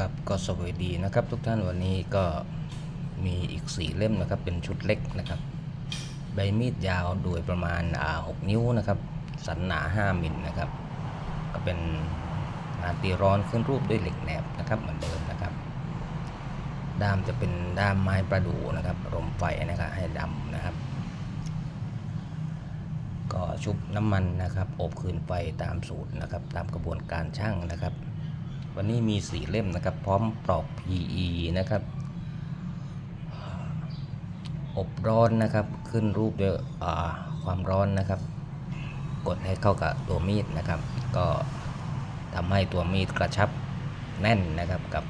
ครับก็สวัสดีนะครับ ทุกท่านวันนี้ก็มีอีกสี่เล่มนะครับ เป็นชุดเล็กนะครับ ใบมีดยาวโดยประมาณอ่าหกนิ้วนะครับ สันหนา5มิลนะครับ ก็เป็นงานตีร้อนขึ้นรูปด้วยเหล็กแหนบนะครับเหมือนเดิมนะครับ ด้ามจะเป็นด้ามไม้ประดู่นะครับรมไฟนะครับให้ดำนะครับ ก็ชุบน้ำมันนะครับ อบคืนไฟตามสูตรนะครับ ตามกระบวนการช่างนะครับ วันนี้มีสีเล่มนะครับ พร้อมปลอก PE นะครับ อบร้อนนะครับ ขึ้นรูปด้วยความร้อนนะครับ กดให้เข้ากับตัวมีดนะครับ ก็ทำให้ตัวมีดกระชับแน่นนะครับกับ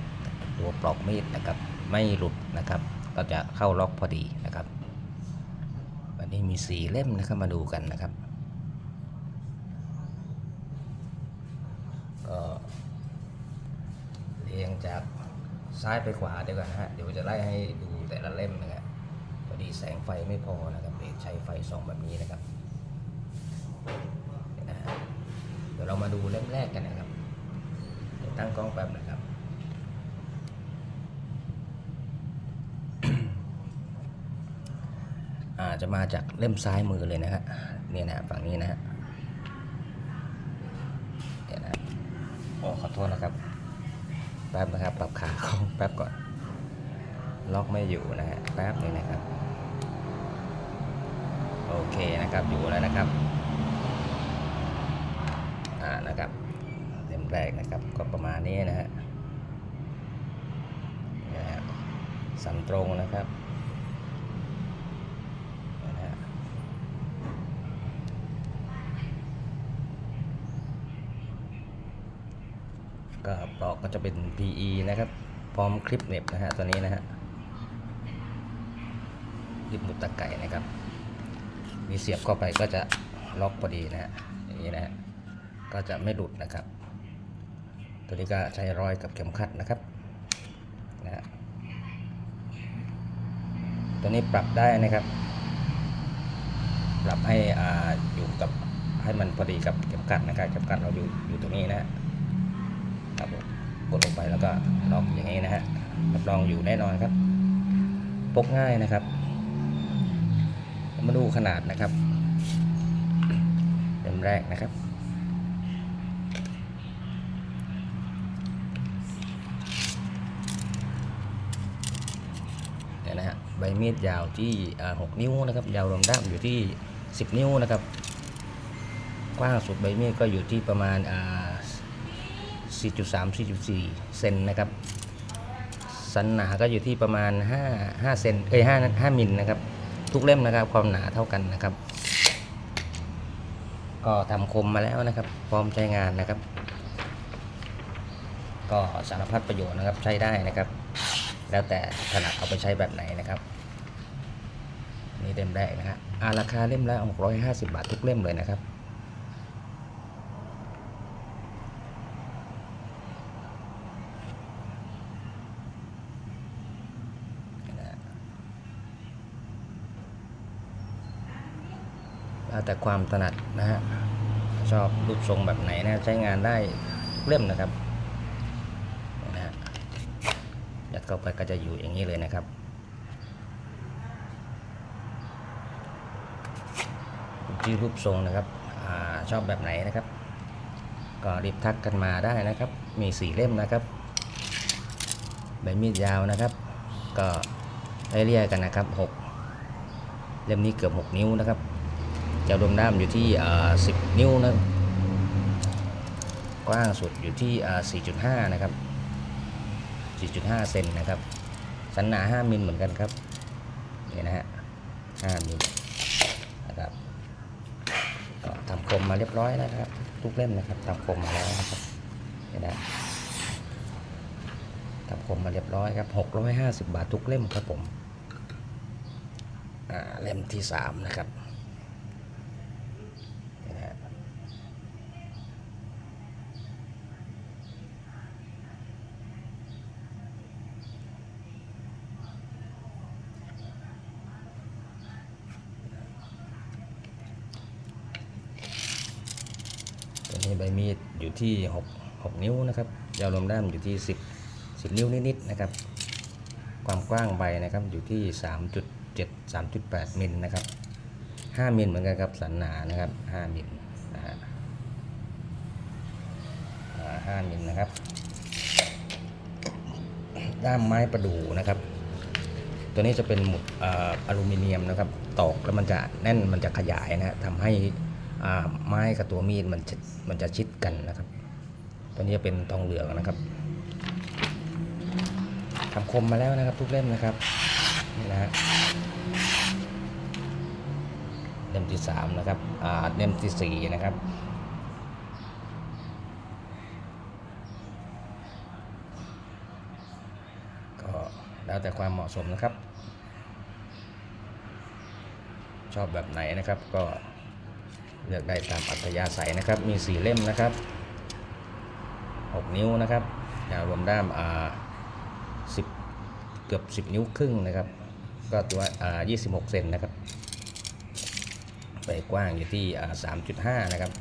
ตัวปลอกมีดนะครับ ไม่หลุดนะครับ ก็จะเข้าล็อกพอดีนะครับ วันนี้มีสีเล่มนะครับมาดูกันนะครับ ก็เรียง จากซ้ายไปขวาเดี๋ยวก่อนนะฮะ เดี๋ยวจะไล่ให้ดูแต่ละเล่มนะครับพอดีแสงไฟไม่พอนะครับเลยใช้ไฟส่องแบบนี้นะครับเดี๋ยวเรามาดูเล่มแรกกันนะครับเดี๋ยวตั้งกล้องแป๊บนะครับอาจะมาจากเล่มซ้ายมือเลยนะฮะเนี่ยนะฝั่งนี้นะฮะเนี่ยวนะโอ้ขอโทษนะครับ แป๊บนะครับ ปรับขาเข้าแป๊บก่อน ล็อกไม่อยู่นะฮะ แป๊บหนึงนะครับ โอเคนะครับ อยู่แล้วนะครับ อ่า นะครับเล่มแรกนะครับ ก็ประมาณนี้นะฮะนะฮะสันตรงนะครับ นะฮะ ก็ปลอกก็จะเป็น PE นะครับ พร้อมคลิปเหน็บนะฮะตัวนี้นะฮะคลิปมุดตะไก่นะครับ มีเสียบเข้าไปก็จะล็อกพอดีนะฮะอย่างนี้นะฮะก็จะไม่หลุดนะครับ ตัวนี้ก็ใช้รอยกับเข็มขัดนะครับนะฮะตัวนี้ปรับได้นะครับ ปรับให้อ่าอยู่กับให้มันพอดีกับเข็มขัดนะครับเข็มขัดเราอยู่อยู่ตรงนี้นะฮะ กดลงไปแล้วก็ล็อกอย่างนี้นะฮะรับรองอยู่แน่นอนครับพกง่ายนะครับ มาดูขนาดนะครับเล่มแรกนะครับเนี่ยนะฮะใบมีดยาวที่6นิ้วนะครับ ยาวรวมด้ามอยู่ที่ 10 นิ้วนะครับ กว้างสุดใบมีดก็อยู่ที่ประมาณอ่า 4.3 4.4 เซนนะครับ สันหนาก็อยู่ที่ประมาณ 5 5เซนเอ้ย5 5มิลนะครับ ทุกเล่มนะครับ ความหนาเท่ากันนะครับ ก็ทำคมมาแล้วนะครับ พร้อมใช้งานนะครับ ก็สารพัดประโยชน์นะครับใช้ได้นะครับ แล้วแต่ถนัดเอาไปใช้แบบไหนนะครับ นี่เล่มแรกนะฮะอ่าราคาเล่มละ650 บาททุกเล่มเลยนะครับ แล้วแต่ความถนัดนะฮะชอบรูปทรงแบบไหนนะใช้งานได้ทุกเล่มนะครับนะฮะยัดเข้าไปก็จะอยู่อย่างนี้เลยนะครับที่รูปทรงนะครับอชอบแบบไหนนะครับ ก็รีบทักกันมาได้นะครับ มีสี่เล่มนะครับใบมีดยาวนะครับ ก็ได้เรียกกันนะครับหกเล่มนี้เกือบหกนิ้วนะครับ ยาวรวมด้ามอยู่ที่ 10 นิ้วนะกว้างสุดอยู่ที่ 4.5 นะครับ 4.5 เซนนะครับ สันหนา 5 มิลเหมือนกันครับ นี่นะฮะ 5 มิลนะครับก็ทำคมมาเรียบร้อยแล้วนะครับ ทุกเล่มนะครับทำคมมาแล้วนะครับนี่นะทำคมมาเรียบร้อยครับ 650 บาททุกเล่มครับผมเล่มที่ 3 นะครับ นี่นะฮะตัวนี้ ใบมีดอยู่ที่ 6 6 นิ้วนะครับยาวรวมด้ามอยู่ที่ 10 10 นิ้วนิดๆนะครับ ความกว้างใบนะครับอยู่ที่ 3.7 3.8มิลนะครับ5มิลเหมือนกันครับสันหนานะครับ5มิลนะฮะอ่า5มิลนะครับ ด้ามไม้ประดู่นะครับ ตัวนี้จะเป็นหมุดออลูมิเนียมนะครับ ตอกแล้วมันจะแน่นมันจะขยายนะฮะทำให้ ไม้กับตัวมีดมันจะมันจะชิดกันนะครับ ตัวนี้จะเป็นทองเหลืองนะครับทำคมมาแล้วนะครับ ทุกเล่มนะครับนี่นะฮะเล่มที่สามนะครับอ่าเล่มที่สี่นะครับก็แล้วแต่ความเหมาะสมนะครับ ชอบแบบไหนนะครับก็ เลือกได้ตามอัธยาศัยนะครับ มีสี่เล่มนะครับ 6 นิ้วนะครับยาวรวมด้ามอ่า10เกือบ 10 นิ้วครึ่งนะครับ ก็ตัวอ่า26 เซนนะครับใบกว้างอยู่ที่อ่า3.5 นะครับ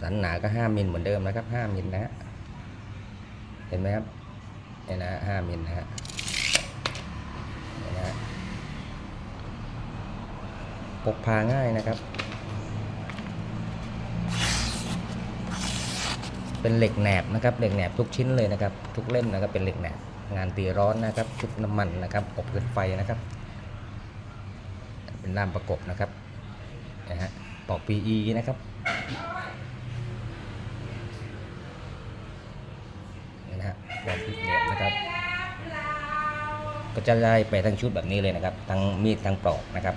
สันหนาก็ 5 มิลเหมือนเดิมนะครับ 5 มิลนะฮะเห็นไหมครับเนี่ยนะฮะ5มิลนะฮะเนี่ยนะฮะพกพาง่ายนะครับ เป็นเหล็กแหนบนะครับเหล็กแหนบทุกชิ้นเลยนะครับ ทุกเล่มนะครับเป็นเหล็กแหนบงานตีร้อนนะครับชุบน้ำมันนะครับอบเกินไฟนะครับ เป็นล่ามประกบนะครับนะฮะปอก PE นะครับนะฮะความพิเศษนะครับ ก็จะได้ไปทั้งชุดแบบนี้เลยนะครับ ทั้งมีดทั้งปลอกนะครับ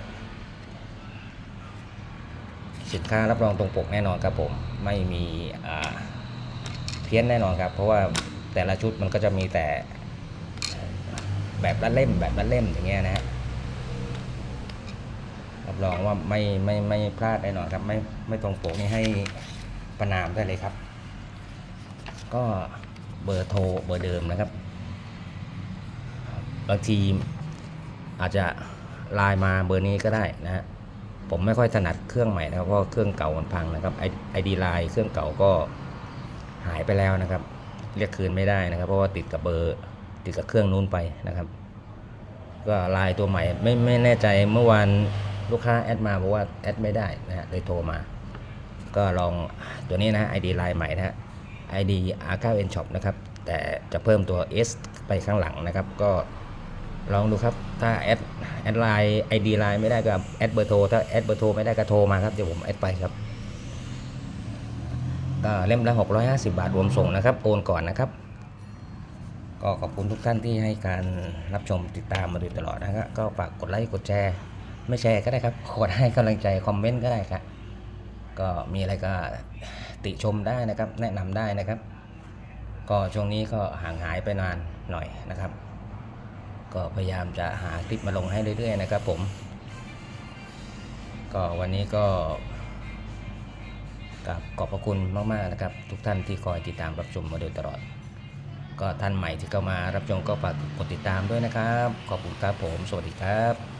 สินค้ารับรองตรงปกแน่นอนครับผม ไม่มีอ่า พี้ยนแน่นอนครับ เพราะว่าแต่ละชุดมันก็จะมีแต่แบบละเล่มแบบละเล่มอย่างเงี้ยนะฮะรับรองว่าไม่ไม่ไม่พลาดแน่นอนครับ ไม่ไม่ตรงปกนี่ให้ประนามได้เลยครับ ก็เบอร์โทรเบอร์เดิมนะครับ บางทีอาจจะไลน์มาเบอร์นี้ก็ได้นะฮะผมไม่ค่อยถนัดเครื่องใหม่นะครับเพราะเครื่องเก่ามันพังนะครับไอดีไลน์เครื่องเก่าก็ หายไปแล้วนะครับ เรียกคืนไม่ได้นะครับ เพราะว่าติดกับเบอร์ติดกับเครื่องนู้นไปนะครับ ก็ลน์ตัวใหม่ไม่ไม่แน่ใจเมื่อวานลูกค้าแอดมาบอกว่าแอดไม่ได้นะฮะเลยโทรมา ก็ลองตัวนี้นะฮะ ID ลน์ใหม่นะฮะ ID R9N Shop นะครับ แต่จะเพิ่มตัว S ไปข้างหลังนะครับ ก็ลองดูครับ ถ้าแอดแอดไลน์ ID ไลน์ไม่ได้ก็แอดเบอร์โทร ถ้าแอดเบอร์โทรไม่ได้ก็โทรมาครับ เดี๋ยวผมแอดไปครับ ก็เล่มละ 650 บาทรวมส่งนะครับ โอนก่อนนะครับ ก็ขอบคุณทุกท่านที่ให้การรับชมติดตามมาโดยตลอดนะครับก็ฝากกดไลค์กดแชร์ ไม่แชร์ก็ได้ครับกดให้กำลังใจคอมเมนต์ก็ได้ครับก็มีอะไรก็ติชมได้นะครับ แนะนำได้นะครับ ก็ช่วงนี้ก็ห่างหายไปนานหน่อยนะครับ ก็พยายามจะหาคลิปมาลงให้เรื่อยๆนะครับ ผม ก็วันนี้ก็ กับขอบพระคุณมากๆนะครับ ทุกท่านที่คอยติดตามรับชมมาโดยตลอด ก็ท่านใหม่ที่เข้ามารับชมก็ฝากกดติดตามด้วยนะครับ ขอบคุณครับผม สวัสดีครับ